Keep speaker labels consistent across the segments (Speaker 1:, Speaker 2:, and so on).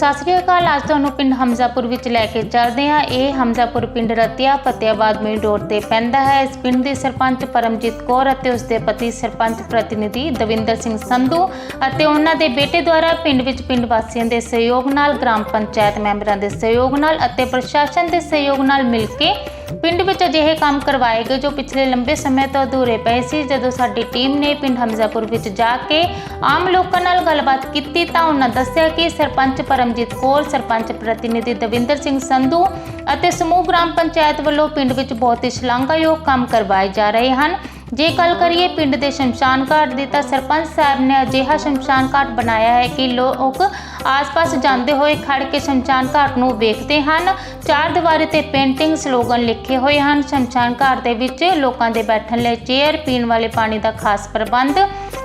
Speaker 1: ਸਤਿ ਸ੍ਰੀ ਅਕਾਲ। ਅੱਜ ਤੁਹਾਨੂੰ ਪਿੰਡ ਹਮਜ਼ਾਪੁਰ ਵਿੱਚ ਲੈ ਕੇ ਚੱਲਦੇ ਹਾਂ। ਇਹ ਹਮਜ਼ਾਪੁਰ ਪਿੰਡ ਰਤਿਆ ਫਤਿਆਬਾਦ ਮੇਨ ਰੋਡ ਤੇ ਪੈਂਦਾ ਹੈ। ਇਸ ਪਿੰਡ ਦੇ ਸਰਪੰਚ ਪਰਮਜੀਤ ਕੌਰ ਅਤੇ ਉਸ ਦੇ ਪਤੀ ਸਰਪੰਚ ਪ੍ਰਤੀਨਿਧੀ ਦਵਿੰਦਰ ਸਿੰਘ ਸੰਧੂ ਅਤੇ ਉਹਨਾਂ ਦੇ ਬੇਟੇ ਦੁਆਰਾ ਪਿੰਡ ਵਿੱਚ ਪਿੰਡ ਵਾਸੀਆਂ ਦੇ ਸਹਿਯੋਗ ਨਾਲ, ਗ੍ਰਾਮ ਪੰਚਾਇਤ ਮੈਂਬਰਾਂ ਦੇ ਸਹਿਯੋਗ ਨਾਲ ਅਤੇ ਪ੍ਰਸ਼ਾਸਨ ਦੇ ਸਹਿਯੋਗ ਨਾਲ ਮਿਲ ਕੇ ਪਿੰਡ ਵਿੱਚ ਅਜਿਹੇ ਕੰਮ ਕਰਵਾਏ ਗਏ ਜੋ ਪਿਛਲੇ ਲੰਬੇ ਸਮੇਂ ਤੋਂ ਅਧੂਰੇ ਪਏ ਸੀ। ਜਦੋਂ ਸਾਡੀ ਟੀਮ ਨੇ ਪਿੰਡ ਹਮਜ਼ਾਪੁਰ ਵਿੱਚ ਜਾ ਕੇ ਆਮ ਲੋਕਾਂ ਨਾਲ ਗੱਲਬਾਤ ਕੀਤੀ ਤਾਂ ਉਹਨਾਂ ਦੱਸਿਆ ਕਿ ਸਰਪੰਚ ਪਰਮਜੀਤ ਕੌਰ, ਸਰਪੰਚ ਪ੍ਰਤੀਨਿਧੀ ਦਵਿੰਦਰ ਸਿੰਘ ਸੰਧੂ ਅਤੇ ਸਮੂਹ ਗ੍ਰਾਮ ਪੰਚਾਇਤ ਵੱਲੋਂ ਪਿੰਡ ਵਿੱਚ ਬਹੁਤ ਹੀ ਸ਼ਲਾਘਾਯੋਗ ਕੰਮ ਕਰਵਾਏ ਜਾ ਰਹੇ ਹਨ। ਜੇ ਗੱਲ ਕਰੀਏ ਪਿੰਡ ਦੇ ਸ਼ਮਸ਼ਾਨ ਘਾਟ ਦੀ, ਤਾਂ ਸਰਪੰਚ ਸਾਹਿਬ ਨੇ ਅਜਿਹਾ ਸ਼ਮਸ਼ਾਨ ਘਾਟ ਬਣਾਇਆ ਹੈ ਕਿ ਲੋਕ ਆਸ-ਪਾਸ ਜਾਂਦੇ ਹੋਏ ਖੜ ਕੇ ਸ਼ਮਸ਼ਾਨ ਘਾਟ ਨੂੰ ਵੇਖਦੇ ਹਨ। ਚਾਰ ਦੀਵਾਰੀ ਤੇ ਪੇਂਟਿੰਗ ਸਲੋਗਨ ਲਿਖੇ ਹੋਏ ਹਨ। ਸ਼ਮਸ਼ਾਨ ਘਾਟ ਦੇ ਵਿੱਚ ਲੋਕਾਂ ਦੇ ਬੈਠਣ ਲਈ ਚੇਅਰ, ਪੀਣ ਵਾਲੇ ਪਾਣੀ ਦਾ ਖਾਸ ਪ੍ਰਬੰਧ।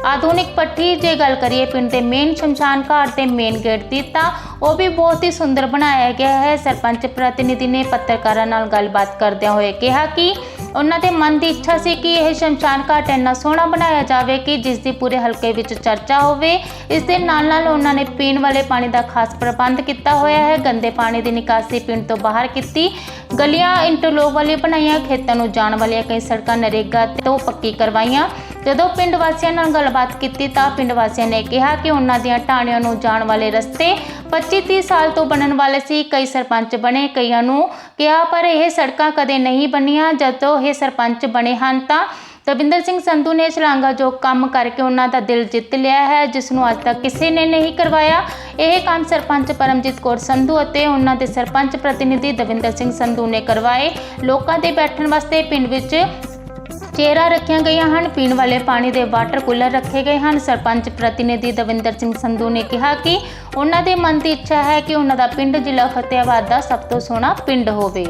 Speaker 1: ਆਧੁਨਿਕ ਪੱਠੀ, ਜੇ ਗੱਲ ਕਰੀਏ ਪਿੰਡ ਦੇ ਮੇਨ ਸ਼ਮਸ਼ਾਨ ਘਾਟ ਦੇ ਮੇਨ ਗੇਟ ਦੀ, ਤਾਂ ਉਹ ਵੀ ਬਹੁਤ ਹੀ ਸੁੰਦਰ ਬਣਾਇਆ ਗਿਆ ਹੈ। ਸਰਪੰਚ ਪ੍ਰਤੀਨਿਧੀ ਨੇ ਪੱਤਰਕਾਰਾਂ ਨਾਲ ਗੱਲਬਾਤ ਕਰਦਿਆਂ ਹੋਏ ਕਿਹਾ ਕਿ ਉਹਨਾਂ ਦੇ ਮਨ ਦੀ ਇੱਛਾ ਸੀ ਕਿ ਇਹ ਸ਼ਮਸ਼ਾਨ ਘਾਟ ਇੰਨਾ ਸੋਹਣਾ ਬਣਾਇਆ ਜਾਵੇ ਕਿ ਜਿਸ ਦੀ ਪੂਰੇ ਹਲਕੇ ਵਿੱਚ ਚਰਚਾ ਹੋਵੇ। ਇਸ ਦੇ ਨਾਲ ਨਾਲ ਉਹਨਾਂ ਨੇ ਪੀਣ ਵਾਲੇ ਪਾਣੀ ਦਾ ਖਾਸ ਪ੍ਰਬੰਧ ਕੀਤਾ ਹੋਇਆ ਹੈ। ਗੰਦੇ ਪਾਣੀ ਦੀ ਨਿਕਾਸੀ ਪਿੰਡ ਤੋਂ ਬਾਹਰ ਕੀਤੀ। ਗਲੀਆਂ ਇੰਟਰਲੋਕ ਵਾਲੀਆਂ ਬਣਾਈਆਂ, ਖੇਤਾਂ ਨੂੰ ਜਾਣ ਵਾਲੀਆਂ ਕਈ ਸੜਕਾਂ ਨਰੇਗਾ ਤੋਂ ਪੱਕੀ ਕਰਵਾਈਆਂ। ਜਦੋਂ ਪਿੰਡ ਵਾਸੀਆਂ ਨਾਲ ਗੱਲਬਾਤ ਕੀਤੀ ਤਾਂ ਪਿੰਡ ਵਾਸੀਆਂ ਨੇ ਕਿਹਾ ਕਿ ਉਹਨਾਂ ਦੀਆਂ ਟਾਣੀਆਂ ਨੂੰ ਜਾਣ ਵਾਲੇ ਰਸਤੇ 25-30 ਸਾਲ ਤੋਂ ਬਣਨ ਵਾਲੇ ਸੀ। ਕਈ ਸਰਪੰਚ ਬਣੇ, ਕਈਆਂ ਨੂੰ ਕਿਹਾ, ਪਰ ਇਹ ਸੜਕਾਂ ਕਦੇ ਨਹੀਂ ਬਣੀਆਂ। ਜਦੋਂ ਇਹ ਸਰਪੰਚ ਬਣੇ ਹਨ ਤਾਂ ਦਵਿੰਦਰ ਸਿੰਘ ਸੰਧੂ ਨੇ ਸ਼ਲਾਘਾ ਜੋ ਕੰਮ ਕਰਕੇ ਉਹਨਾਂ ਦਾ ਦਿਲ ਜਿੱਤ ਲਿਆ ਹੈ, ਜਿਸ ਨੂੰ ਅੱਜ ਤੱਕ ਕਿਸੇ ਨੇ ਨਹੀਂ ਕਰਵਾਇਆ। ਇਹ ਕੰਮ ਸਰਪੰਚ ਪਰਮਜੀਤ ਕੌਰ ਸੰਧੂ ਅਤੇ ਉਹਨਾਂ ਦੇ ਸਰਪੰਚ ਪ੍ਰਤੀਨਿਧੀ ਦਵਿੰਦਰ ਸਿੰਘ ਸੰਧੂ ਨੇ ਕਰਵਾਏ। ਲੋਕਾਂ ਦੇ ਬੈਠਣ ਵਾਸਤੇ ਪਿੰਡ ਵਿੱਚ ਚੇਅਰਾਂ ਰੱਖੀਆਂ ਗਈਆਂ ਹਨ। ਪੀਣ ਵਾਲੇ ਪਾਣੀ ਦੇ ਵਾਟਰ ਕੂਲਰ ਰੱਖੇ ਗਏ ਹਨ। ਸਰਪੰਚ ਪ੍ਰਤੀਨਿਧੀ ਦਵਿੰਦਰ ਸਿੰਘ ਸੰਧੂ ਨੇ ਕਿਹਾ ਕਿ ਉਹਨਾਂ ਦੇ ਮਨ ਦੀ ਇੱਛਾ ਹੈ ਕਿ ਉਹਨਾਂ ਦਾ ਪਿੰਡ ਜ਼ਿਲ੍ਹਾ ਫਤਿਆਬਾਦ ਦਾ ਸਭ ਤੋਂ ਸੋਹਣਾ ਪਿੰਡ ਹੋਵੇ।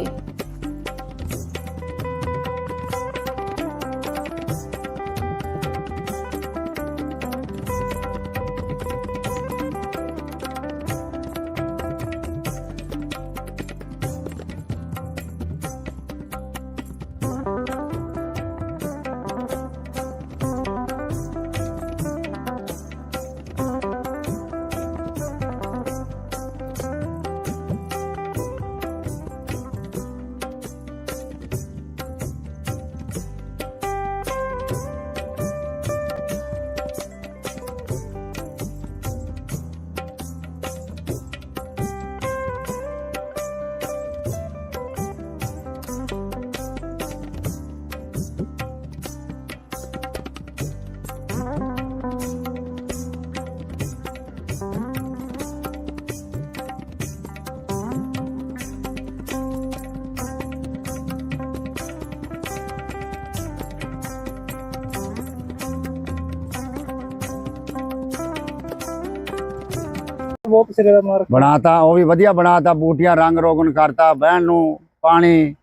Speaker 2: ਬਹੁਤ ਸਿਰੇ ਦਾ ਮਾਰ
Speaker 3: ਬਣਾਤਾ ਉਹ ਵੀ ਵਧੀਆ ਬਣਾਤਾ ਬੂਟੀਆਂ ਰੰਗ ਰੋਗਨ ਕਰਤਾ ਬਹਿਣ ਨੂੰ ਪਾਣੀ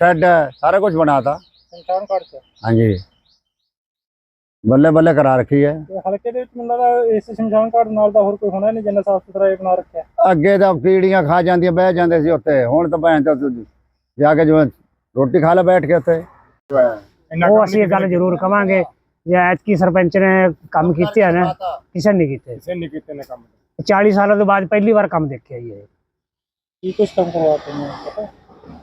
Speaker 3: ਸ਼ੈੱਡ ਸਾਰਾ ਕੁਝ ਬਣਾਤਾ।
Speaker 2: ਸੰਸ਼ਾਨ ਚ
Speaker 3: ਹਾਂਜੀ। ਬੱਲੇ ਬੱਲੇ ਕਰਾ ਰੱਖੀ ਹੈ।
Speaker 2: ਤੇ ਹਲਕੇ ਦੇ ਵਿੱਚ ਮੈਨੂੰ ਲੱਗਦਾ ਇਸ ਸ਼ਮਸ਼ਾਨ ਘਾਟ ਨਾਲ ਦਾ ਹੋਰ ਕੋਈ ਹੋਣਾ ਨਹੀਂ ਜਿੰਨਾ ਸਾਫ਼ ਸੁਥਰਾ ਇਹ ਬਣਾ ਰੱਖਿਆ।
Speaker 3: ਅੱਗੇ ਤਾਂ ਕੀੜੀਆਂ ਖਾ ਜਾਂਦੀਆਂ ਬਹਿ ਜਾਂਦੇ ਸੀ ਉੱਤੇ ਹੁਣ ਤਾਂ ਭੈਣ ਚੋਦ ਜਾ ਕੇ ਜਿਵੇਂ ਰੋਟੀ ਖਾ ਲੈ ਬੈਠ ਕੇ ਉੱਤੇ
Speaker 4: ਉਹ ਅਸੀਂ ਇਹ ਗੱਲ ਜ਼ਰੂਰ ਕਵਾਂਗੇ ਜੇ ਐਤਕੀ ਸਰਪੰਚ ਨੇ ਕੰਮ ਕੀਤੇ ਆ ਨਾ ਕਿਸੇ ਨੇ ਨਹੀਂ ਕੀਤੇ।
Speaker 2: ਕਿਸੇ ਨਹੀਂ ਕੀਤੇ ਨੇ ਕੰਮ।
Speaker 4: 40 ਸਾਲਾਂ ਤੋਂ ਬਾਅਦ ਪਹਿਲੀ ਵਾਰ ਕੰਮ ਦੇਖਿਆ ਜੀ ਇਹ
Speaker 2: ਕੀ ਕੁਝ ਕੰਮ ਕਰਵਾਤੇ ਨੇ ਪਤਾ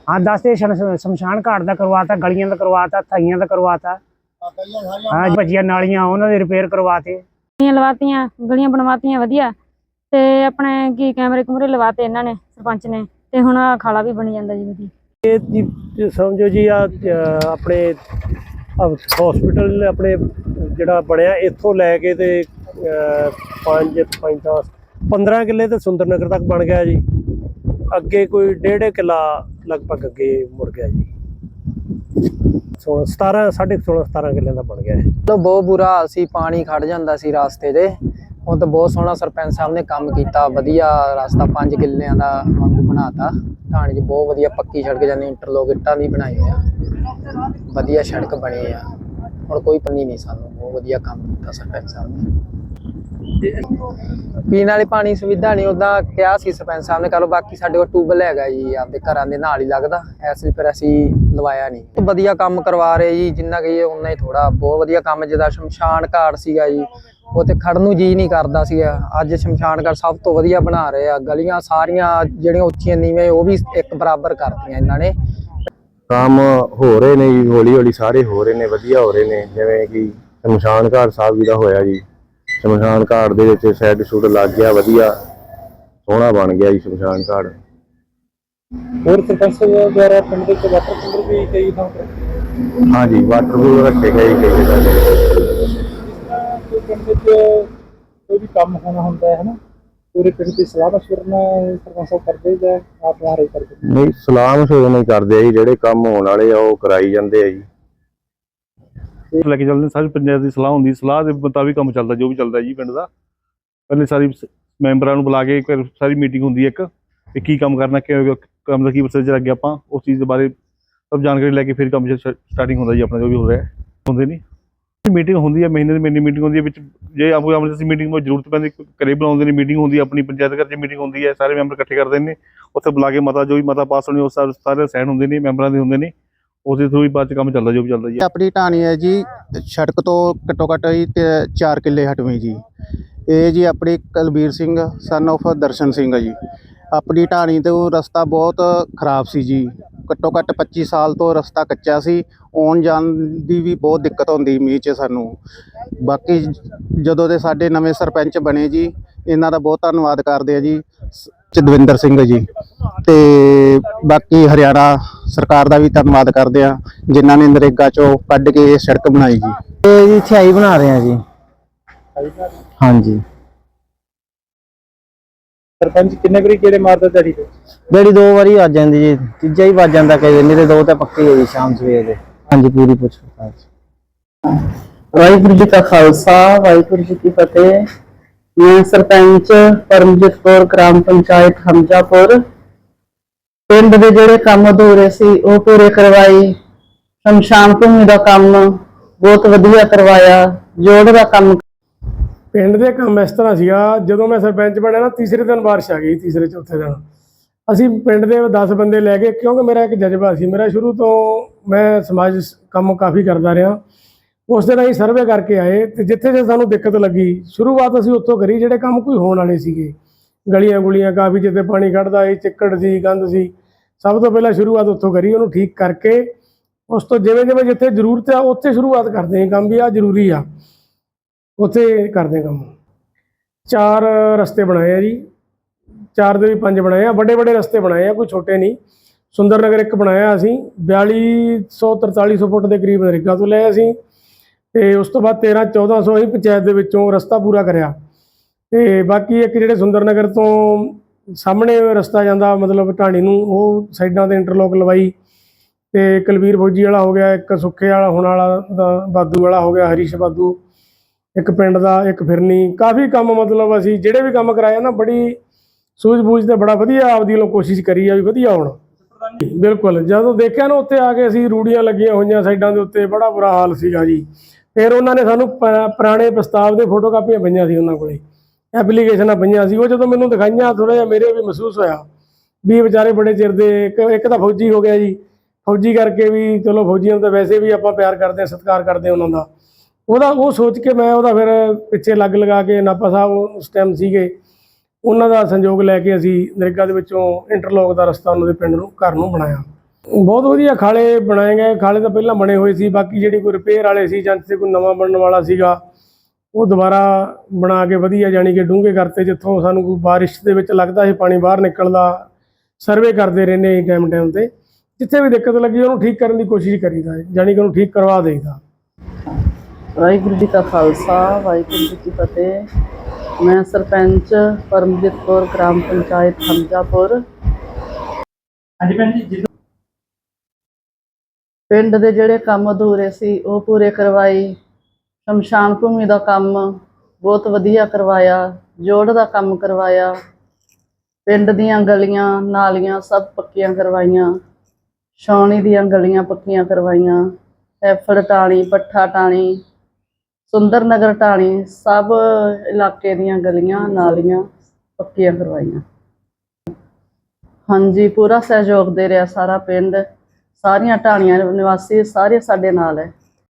Speaker 4: ਹਾਂ ਦੱਸਦੇ ਸ਼ਮ- ਸ਼ਮਸ਼ਾਨ ਘਾਟ ਦਾ ਕਰਵਾਤਾ ਗਲੀਆਂ ਦਾ ਕਰਵਾਤਾ ਥਾਈਆਂ ਦਾ ਕਰਵਾਤਾ ਹਾਂ ਭੱਜੀਆਂ ਨਾਲੀਆਂ ਉਹਨਾਂ ਦੇ ਰਿਪੇਅਰ ਕਰਵਾਤੇ
Speaker 5: ਗਲੀਆਂ ਲਵਾਤੀਆਂ ਗਲੀਆਂ ਬਣਵਾਤੀਆਂ ਵਧੀਆ। ਤੇ ਆਪਣੇ ਕੀ ਕੈਮਰੇ ਕੁਮਰੇ ਲਵਾਤੇ ਇਹਨਾਂ ਨੇ ਸਰਪੰਚ ਨੇ ਤੇ ਹੁਣ ਆਹ ਖਾਲਾ ਵੀ ਬਣ ਜਾਂਦਾ ਜੀ ਵਧੀਆ
Speaker 6: ਜੀ ਸਮਝੋ ਜੀ ਆ ਆਪਣੇ ਹਸਪੀਟਲ ਆਪਣੇ ਜਿਹੜਾ ਬਣਿਆ ਇੱਥੋਂ ਲੈ ਕੇ ਤੇ 5 5 10 15 ਕਿੱਲੇ ਤੇ ਸੁੰਦਰ ਨਗਰ ਤੱਕ ਬਣ ਗਿਆ ਜੀ। ਅੱਗੇ ਕੋਈ ਡੇਢ ਕਿੱਲਾ ਲਗਭਗ ਅੱਗੇ ਮੁੜ ਗਿਆ ਜੀ। 17 16 17 ਕਿੱਲੇ ਦਾ ਬਣ ਗਿਆ ਇਹ।
Speaker 7: ਤਾਂ ਬਹੁਤ ਬੁਰਾ ਸੀ, ਪਾਣੀ ਖੜ ਜਾਂਦਾ ਸੀ ਰਾਸਤੇ ਤੇ ਹੁਣ ਤਾਂ ਬਹੁਤ ਸੋਹਣਾ ਸਰਪੰਚ ਸਾਹਿਬ ਨੇ ਕੰਮ ਕੀਤਾ, ਵਧੀਆ ਰਸਤਾ 5 ਕਿੱਲਿਆਂ ਦਾ ਵਾਂਗੂ ਬਣਾਤਾ। ਢਾਣੀ 'ਚ ਬਹੁਤ ਵਧੀਆ ਪੱਕੀ ਸੜਕ ਜਾਂਦੀ, ਇੰਟਰਲੋਕ ਇੱਟਾਂ ਦੀ ਬਣਾਈ ਆ। ਵਧੀਆ ਸੜਕ ਬਣੀ ਆ। ਹੁਣ ਕੋਈ ਪੰਨੀ ਨਹੀਂ ਸਾਨੂੰ, ਬਹੁਤ ਵਧੀਆ ਕੰਮ ਕੀਤਾ ਸਰਪੰਚ ਸਾਹਿਬ ਨੇ। ਪੀਣ ਵਾਲੀ ਪਾਣੀ ਸੁਵਿਧਾ ਨਹੀਂ ਉਦਾਂ ਕਿਹਾ ਸੀ ਸਰਪੰਚ ਸਾਹਿਬ ਨੇ, ਕਰੋ ਬਾਕੀ ਸਾਡੇ ਕੋਲ ਟੂਬਲ ਹੈਗਾ ਜੀ, ਆਪਦੇ ਘਰਾਂ ਦੇ ਨਾਲ ਹੀ ਲੱਗਦਾ, ਇਸ ਲਈ ਫਿਰ ਅਸੀਂ ਲਵਾਇਆ ਨਹੀਂ। ਵਧੀਆ ਕੰਮ ਕਰਵਾ ਰਹੇ ਜੀ, ਜਿੰਨਾ ਕਹੀਏ ਉਨਾ ਹੀ ਥੋੜਾ ਬਹੁਤ ਵਧੀਆ ਕੰਮ ਜਿਹਦਾ ਸ਼ਮਸ਼ਾਨ ਘਾਟ ਸੀਗਾ ਜੀ, ਉਹ ਤੇ ਖੜਨ ਨੂੰ ਜੀ ਨਹੀਂ ਕਰਦਾ ਸੀਗਾ। ਅੱਜ ਸ਼ਮਸ਼ਾਨ ਘਾਟ ਸਭ ਤੋਂ ਵਧੀਆ ਬਣਾ ਰਹੇ ਆ, ਗਲੀਆਂ ਸਾਰੀਆਂ ਜਿਹੜੀਆਂ ਉੱਚੀਆਂ ਨੀਵੇਂ, ਉਹ ਵੀ ਇੱਕ ਬਰਾਬਰ ਕਰਤੀਆਂ ਇਹਨਾਂ ਨੇ।
Speaker 8: ਕੰਮ ਹੋ ਰਹੇ ਨੇ ਜੀ ਹੌਲੀ ਹੌਲੀ ਸਾਰੇ ਹੋ ਰਹੇ ਨੇ, ਵਧੀਆ ਹੋ ਰਹੇ ਨੇ, ਜਿਵੇਂ ਕਿ ਸ਼ਮਸ਼ਾਨ ਘਾਟ ਸਾਹਿਬ ਜੀ ਦਾ ਹੋਇਆ ਜੀ। ਸ਼ਮਸ਼ਾਨ ਘਾਟ ਦੇ ਵਿੱਚ ਸ਼ੈੱਡ ਸ਼ੂਡ ਲੱਗ ਗਿਆ ਵਧੀਆ। ਸੋਹਣਾ ਬਣ ਗਿਆ ਜੀ ਸ਼ਮਸ਼ਾਨ ਘਾਟ।
Speaker 2: ਹੋਰ ਸਰਪੰਚ ਦੁਆਰਾ ਪਿੰਡ ਦੇ ਵਿੱਚ ਵਾਟਰ ਕੂਲਰ ਵੀ ਕਈ ਥਾਂ ਤੇ
Speaker 8: ਹਾਂਜੀ ਵਾਟਰ ਕੂਲਰ ਰੱਖੇ ਗਏ ਜੀ ਕਈ ਜਗ੍ਹਾ ਤੇ।
Speaker 2: ਕੋਈ ਪਿੰਡ ਵਿੱਚ ਕੋਈ ਵੀ ਕੰਮ ਹੋਣਾ ਹੁੰਦਾ ਹੈ ਹਨਾ ਪੂਰੇ ਪਿੰਡ ਦੀ ਸਲਾਹ ਮਸ਼ਵਰਾ ਨਾਲ ਸਰਪੰਚ ਸਾਹਿਬ ਕਰਦੇ ਜਾਂ ਆਪ ਹਾਰੇ ਕਰਦੇ?
Speaker 8: ਨਹੀਂ ਸਲਾਮ ਮਸ਼ਵਰੇ ਨਹੀਂ ਕਰਦੇ ਆ ਜੀ ਜਿਹੜੇ ਕੰਮ ਹੋਣ ਵਾਲੇ ਆ ਉਹ ਕਰਾਈ ਜਾਂਦੇ ਆ ਜੀ।
Speaker 9: ਲੈ ਕੇ ਚੱਲਦੇ ਹਾਂ, ਸਾਰੀ ਪੰਚਾਇਤ ਦੀ ਸਲਾਹ ਹੁੰਦੀ ਸਲਾਹ ਦੇ ਮੁਤਾਬਿਕ ਕੰਮ ਚੱਲਦਾ ਜੋ ਵੀ ਚੱਲਦਾ ਜੀ ਪਿੰਡ ਦਾ। ਪਹਿਲੇ ਸਾਰੀ ਸ- ਮੈਂਬਰਾਂ ਨੂੰ ਬੁਲਾ ਕੇ ਇੱਕ ਸਾਰੀ ਮੀਟਿੰਗ ਹੁੰਦੀ ਹੈ ਇੱਕ ਵੀ ਕੀ ਕੰਮ ਕਰਨਾ ਕਿ ਕੰਮ ਦਾ ਕੀ ਪ੍ਰੋਸੀਜਰ ਅੱਗੇ ਆਪਾਂ ਉਸ ਚੀਜ਼ ਦੇ ਬਾਰੇ ਸਭ ਜਾਣਕਾਰੀ ਲੈ ਕੇ ਫਿਰ ਕੰਮ ਸਟਾਰਟਿੰਗ ਹੁੰਦਾ ਜੀ ਆਪਣਾ ਜੋ ਵੀ ਹੋ ਰਿਹਾ ਹੁੰਦੇ ਨਹੀਂ ਮੀਟਿੰਗ ਹੁੰਦੀ ਹੈ ਮਹੀਨੇ ਦੀ ਮਹੀਨੇ ਮੀਟਿੰਗ ਹੁੰਦੀ ਹੈ ਵਿੱਚ ਜੇ ਆਪੋ ਐਮਰਜੈਂਸੀ ਮੀਟਿੰਗ ਵਿੱਚ ਜ਼ਰੂਰਤ ਪੈਂਦੀ ਘਰੇ ਬੁਲਾਉਂਦੇ ਨੇ ਮੀਟਿੰਗ ਹੁੰਦੀ ਹੈ ਆਪਣੀ ਪੰਚਾਇਤ ਘਰ 'ਚ ਮੀਟਿੰਗ ਹੁੰਦੀ ਹੈ ਸਾਰੇ ਮੈਂਬਰ ਇਕੱਠੇ ਕਰਦੇ ਨੇ ਉੱਥੇ ਬੁਲਾ ਕੇ ਮਤਾ ਜੋ ਵੀ ਮਤਾ ਪਾਸ ਹੋਣੀ ਉਹ ਸਾਰੇ ਸਾਰੇ ਸਾਈਨ ਹੁੰਦੇ ਨੇ ਮੈਂਬਰਾਂ ਦੇ ਹੁੰਦੇ ਨੇ। ਉਸ ਦੇ ਹੀ ਬਾਅਦ ਚ ਕੰਮ ਚੱਲਦਾ ਜੋ ਵੀ ਚੱਲਦਾ ਜੀ।
Speaker 10: ਆਪਣੀ ਢਾਣੀ ਹੈ ਜੀ, ਸੜਕ ਤੋਂ ਘੱਟੋ ਘੱਟ ਜੀ 4 ਕਿੱਲੇ ਹਟਵੇਂ ਜੀ। ਇਹ ਜੀ ਆਪਣੀ ਕੁਲਬੀਰ ਸਿੰਘ ਸਨ of ਦਰਸ਼ਨ ਸਿੰਘ ਆ ਜੀ। ਆਪਣੀ ਢਾਣੀ ਤੋਂ ਰਸਤਾ ਬਹੁਤ ਖਰਾਬ ਸੀ ਜੀ। ਘੱਟੋ ਘੱਟ 25 ਸਾਲ ਤੋਂ ਰਸਤਾ ਕੱਚਾ ਸੀ। ਆਉਣ ਜਾਣ ਦੀ ਵੀ ਬਹੁਤ ਦਿੱਕਤ ਹੁੰਦੀ ਮੀਂਹ 'ਚ ਸਾਨੂੰ। ਬਾਕੀ ਜਦੋਂ ਦੇ ਸਾਡੇ ਨਵੇਂ ਸਰਪੰਚ ਬਣੇ ਜੀ, ਇਹਨਾਂ ਦਾ ਬਹੁਤ ਧੰਨਵਾਦ ਕਰਦੇ ਆ ਜੀ। ਸ- ਚਦਵਿੰਦਰ ਸਿੰਘ ਜੀ। ਤੇ ਬਾਕੀ ਹਰਿਆਣਾ ਸਰਕਾਰ ਦਾ ਵੀ ਧੰਨਵਾਦ ਕਰਦੇ ਆ ਜਿਨ੍ਹਾਂ ਨੇ ਨਰੇਗਾ ਚੋਂ ਕੱਢ ਕੇ ਇਹ ਸੜਕ ਬਣਾਈ ਜੀ।
Speaker 7: ਇਹ ਜੀ ਥਿਆਈ ਬਣਾ ਰਹੇ ਆ ਜੀ। ਹਾਂਜੀ।
Speaker 2: ਸਰਪੰਚ ਕਿੰਨੇ ਵਾਰੀ ਕਿਹੜੇ ਮਾਰਦਾ ਦਿਹਾੜੀ ਤੇ?
Speaker 7: ਜਿਹੜੀ ਦੋ ਵਾਰੀ ਵੱਜ ਜਾਂਦੀ ਜੀ। ਤੀਜਾ ਹੀ ਵੱਜ ਜਾਂਦਾ ਕਈ ਵਾਰ ਦੋ ਤਾਂ ਪੱਕੇ ਹੈ ਜੀ ਸ਼ਾਮ ਸਵੇਰ ਦੇ। ਹਾਂਜੀ ਪੂਰੀ ਪੁੱਛ
Speaker 11: ਵਾਹਿਗੁਰੂ ਜੀ ਕਾ ਖਾਲਸਾ ਵਾਹਿਗੁਰੂ ਜੀ ਕੀ ਫਤਿਹ। ਮੈਂ ਸਰਪੰਚ ਪਰਮਜੀਤ ਕੌਰ, ਗ੍ਰਾਮ ਪੰਚਾਇਤ ਹਮਜਾਪੁਰ। ਪਿੰਡ ਦੇ ਜਿਹੜੇ ਕੰਮ ਅਧੂਰੇ ਸੀ, ਉਹ ਪੂਰੇ ਕਰਵਾਈ ਸ਼ਮਸ਼ਾਨ ਭੂਮੀ ਦਾ ਕੰਮ ਬਹੁਤ ਵਧੀਆ ਕਰਵਾਇਆ, ਜੋੜ ਦਾ ਕੰਮ।
Speaker 6: ਪਿੰਡ ਦੇ ਕੰਮ ਇਸ ਤਰ੍ਹਾਂ ਸੀਗਾ, ਜਦੋਂ ਮੈਂ ਸਰਪੰਚ ਬਣਿਆ ਨਾ, ਤੀਸਰੇ ਦਿਨ ਬਾਰਿਸ਼ ਆ ਗਈ, ਤੀਸਰੇ ਚੌਥੇ ਦਿਨ। ਅਸੀਂ ਪਿੰਡ ਦੇ 10 ਬੰਦੇ ਲੈ ਕੇ ਕਿਉਂਕਿ ਮੇਰਾ ਇੱਕ ਜਜ਼ਬਾ ਸੀ। ਮੇਰਾ ਸ਼ੁਰੂ ਤੋਂ ਮੈਂ ਸਮਾਜ ਕੰਮ ਕਾਫੀ ਕਰਦਾ ਰਿਹਾ। ਉਸ ਦਿਨ ਅਸੀਂ ਸਰਵੇ ਕਰਕੇ ਆਏ ਤੇ ਜਿੱਥੇ ਜੇ ਸਾਨੂੰ ਦਿੱਕਤ ਲੱਗੀ, ਸ਼ੁਰੂਆਤ ਅਸੀਂ ਉੱਥੋਂ ਕਰੀ, ਜਿਹੜੇ ਕੰਮ ਕੋਈ ਹੋਣ ਵਾਲੇ ਸੀਗੇ। ਗਲੀਆਂ ਗੁਲੀਆਂ ਕਾਫੀ ਜਿੱਥੇ ਪਾਣੀ ਕੱਢਦਾ ਸੀ, ਚਿੱਕੜ ਸੀ, ਗੰਦ ਸੀ। ਸਭ ਤੋਂ ਪਹਿਲਾਂ ਸ਼ੁਰੂਆਤ ਉੱਥੋਂ ਕਰੀ, ਉਹਨੂੰ ਠੀਕ ਕਰਕੇ ਉਸ ਤੋਂ ਜਿਵੇਂ ਜਿਵੇਂ ਜਿੱਥੇ ਜ਼ਰੂਰਤ ਆ, ਉੱਥੇ ਸ਼ੁਰੂਆਤ ਕਰਦੇ ਹਾਂ ਕੰਮ ਵੀ ਆ ਜ਼ਰੂਰੀ ਆ। ਉੱਥੇ ਕਰਦੇ ਕੰਮ। ਚਾਰ ਰਸਤੇ ਬਣਾਏ ਆ ਜੀ। ਚਾਰ ਦੇ ਵੀ ਪੰਜ ਬਣਾਏ ਆ, ਵੱਡੇ ਵੱਡੇ ਰਸਤੇ ਬਣਾਏ ਆ, ਕੋਈ ਛੋਟੇ ਨਹੀਂ। ਸੁੰਦਰ ਨਗਰ ਇੱਕ ਬਣਾਇਆ ਅਸੀਂ 4200 4300 ਫੁੱਟ ਦੇ ਕਰੀਬ ਨਰੇਗਾ ਤੋਂ ਲਏ ਅਸੀਂ। ਤੇ ਉਸ ਤੋਂ ਬਾਅਦ 13 1400 ਅਸੀਂ ਪੰਚਾਇਤ ਦੇ ਵਿੱਚੋਂ ਰਸਤਾ ਪੂਰਾ ਕਰਿਆ। ਤੇ ਬਾਕੀ ਇੱਕ ਜਿਹੜੇ ਸੁੰਦਰਨਗਰ ਤੋਂ ਸਾਹਮਣੇ ਰਸਤਾ ਜਾਂਦਾ, ਮਤਲਬ ਢਾਣੀ ਨੂੰ, ਉਹ ਸਾਈਡਾਂ ਤੇ ਇੰਟਰਲੋਕ ਲਵਾਈ। ਤੇ ਕਲਵੀਰ ਫੌਜੀ ਵਾਲਾ ਹੋ ਗਿਆ, ਇੱਕ ਸੁੱਖੇ ਵਾਲਾ, ਹੁਣ ਵਾਲਾ ਬਾਦੂ ਵਾਲਾ ਹੋ ਗਿਆ, ਹਰੀਸ਼ ਬਾਦੂ। ਇੱਕ ਪਿੰਡ ਦਾ, ਇੱਕ ਫਿਰਨੀ। ਕਾਫੀ ਕੰਮ ਮਤਲਬ ਅਸੀਂ ਜਿਹੜੇ ਵੀ ਕੰਮ ਕਰਾਇਆ ਨਾ, ਬੜੀ ਸੂਝ-ਬੂਝ ਤੇ ਬੜਾ ਵਧੀਆ ਆਪਦੀ ਵੱਲੋਂ ਕੋਸ਼ਿਸ਼ ਕਰੀ ਆ ਵੀ ਵਧੀਆ ਹੋਣ। ਬਿਲਕੁਲ, ਜਦੋਂ ਦੇਖਿਆ ਨਾ, ਉੱਥੇ ਆ ਕੇ ਅਸੀਂ ਰੂੜੀਆਂ ਲੱਗੀਆਂ ਹੋਈਆਂ ਸਾਈਡਾਂ ਦੇ ਉੱਤੇ, ਬੜਾ ਬੁਰਾ ਹਾਲ ਸੀਗਾ ਜੀ। ਫਿਰ ਉਹਨਾਂ ਨੇ ਸਾਨੂੰ ਪ- ਪੁਰਾਣੇ ਪ੍ਰਸਤਾਵ ਦੇ ਫੋਟੋ ਕਾਪੀਆਂ ਪਈਆਂ ਸੀ ਉਹਨਾਂ ਕੋਲੇ। ਐਪਲੀਕੇਸ਼ਨਾਂ ਪਈਆਂ ਸੀ, ਉਹ ਜਦੋਂ ਮੈਨੂੰ ਦਿਖਾਈਆਂ ਥੋੜਾ ਜਿਹਾ ਮੇਰੇ ਵੀ ਮਹਿਸੂਸ ਹੋਇਆ ਵੀ ਵਿਚਾਰੇ ਬੜੇ ਚਿਰ ਦੇ, ਇੱਕ ਇੱਕ ਤਾਂ ਫੌਜੀ ਹੋ ਗਿਆ ਜੀ। ਫੌਜੀ ਕਰਕੇ ਵੀ ਚਲੋ ਫੌਜੀਆਂ ਨੂੰ ਵੈਸੇ ਵੀ ਆਪਾਂ ਪਿਆਰ ਕਰਦੇ ਹਾਂ, ਸਤਿਕਾਰ ਕਰਦੇ ਹਾਂ ਉਹਨਾਂ ਦਾ। ਉਹਦਾ, ਉਹ ਸੋਚ ਕੇ ਮੈਂ ਉਹਦਾ ਫਿਰ ਪਿੱਛੇ ਲੱਗ ਲਗਾ ਕੇ ਨਾਪਾ ਸਾਹਿਬ ਉਸ ਟਾਈਮ ਸੀਗੇ। ਉਹਨਾਂ ਦਾ ਸੰਯੋਗ ਲੈ ਕੇ ਅਸੀਂ ਨਰੇਗਾ ਦੇ ਵਿੱਚੋਂ ਇੰਟਰਲੋਕ ਦਾ ਰਸਤਾ ਉਹਨਾਂ ਦੇ ਪਿੰਡ ਨੂੰ, ਘਰ ਨੂੰ ਬਣਾਇਆ। ਬਹੁਤ ਵਧੀਆ ਖਾਲੇ ਬਣਾਏ ਗਏ। ਖਾਲੇ ਤਾਂ ਪਹਿਲਾਂ ਬਣੇ ਹੋਏ ਸੀ ਬਾਕੀ ਜਿਹੜੀ ਕੋਈ ਰਿਪੇਅਰ ਵਾਲੇ ਸੀ ਜਾਂ ਤੇ ਕੋਈ ਨਵਾਂ ਬਣਨ ਵਾਲਾ ਸੀਗਾ ਉਹ ਦੁਬਾਰਾ ਬਣਾ ਕੇ ਵਧੀਆ ਜਾਣੀ ਕਿ ਡੂੰਘੇ ਕਰਤੇ ਜਿੱਥੋਂ ਸਾਨੂੰ ਕੋਈ ਬਾਰਿਸ਼ ਦੇ ਵਿੱਚ ਲੱਗਦਾ ਸੀ ਪਾਣੀ ਬਾਹਰ ਨਿਕਲਦਾ ਸਰਵੇ ਕਰਦੇ ਰਹਿੰਦੇ ਟਾਈਮ ਟਾਈਮ ਤੇ। ਜਿੱਥੇ ਵੀ ਦਿੱਕਤ ਲੱਗੀ ਉਹਨੂੰ ਠੀਕ ਕਰਨ ਦੀ ਕੋਸ਼ਿਸ਼ ਕਰੀਦਾ ਹੈ ਜਾਣੀ ਕਿ ਉਹਨੂੰ ਠੀਕ ਕਰਵਾ ਦੇਈਦਾ।
Speaker 11: ਵਾਹਿਗੁਰੂ ਜੀ ਕਾ ਖਾਲਸਾ ਵਾਹਿਗੁਰੂ ਜੀ ਕੀ ਫਤਿਹ। ਮੈਂ ਸਰਪੰਚ ਪਰਮਜੀਤ ਕੌਰ ਗ੍ਰਾਮ ਪੰਚਾਇਤ ਹਮਜਾਪੁਰ।
Speaker 2: ਹਾਂਜੀ ਭੈਣ ਜੀ
Speaker 11: ਪਿੰਡ ਦੇ ਜਿਹੜੇ ਕੰਮ ਅਧੂਰੇ ਸੀ, ਉਹ ਪੂਰੇ ਕਰਵਾਈ ਸ਼ਮਸ਼ਾਨ ਭੂਮੀ ਦਾ ਕੰਮ ਬਹੁਤ ਵਧੀਆ ਕਰਵਾਇਆ, ਜੋੜ ਦਾ ਕੰਮ ਕਰਵਾਇਆ। ਪਿੰਡ ਦੀਆਂ ਗਲੀਆਂ, ਨਾਲੀਆਂ ਸਭ ਪੱਕੀਆਂ ਕਰਵਾਈਆਂ। ਛਾਉਣੀ ਦੀਆਂ ਗਲੀਆਂ ਪੱਕੀਆਂ ਕਰਵਾਈਆਂ। ਐਫੜ ਟਾਣੀ ਪੱਠਾ ਟਾਣੀ ਸੁੰਦਰ ਨਗਰ ਟਾਣੀ ਸਭ ਇਲਾਕੇ ਦੀਆਂ ਗਲੀਆਂ, ਨਾਲੀਆਂ ਪੱਕੀਆਂ ਕਰਵਾਈਆਂ। ਹਾਂਜੀ, ਪੂਰਾ ਸਹਿਯੋਗ ਦੇ ਰਿਹਾ ਸਾਰਾ ਪਿੰਡ। ਸਾਰੀਆਂ ਢਾਣੀਆਂ ਨਿਵਾਸੀ ਸਾਰੇ ਸਾਡੇ ਨਾਲ ਹੈ।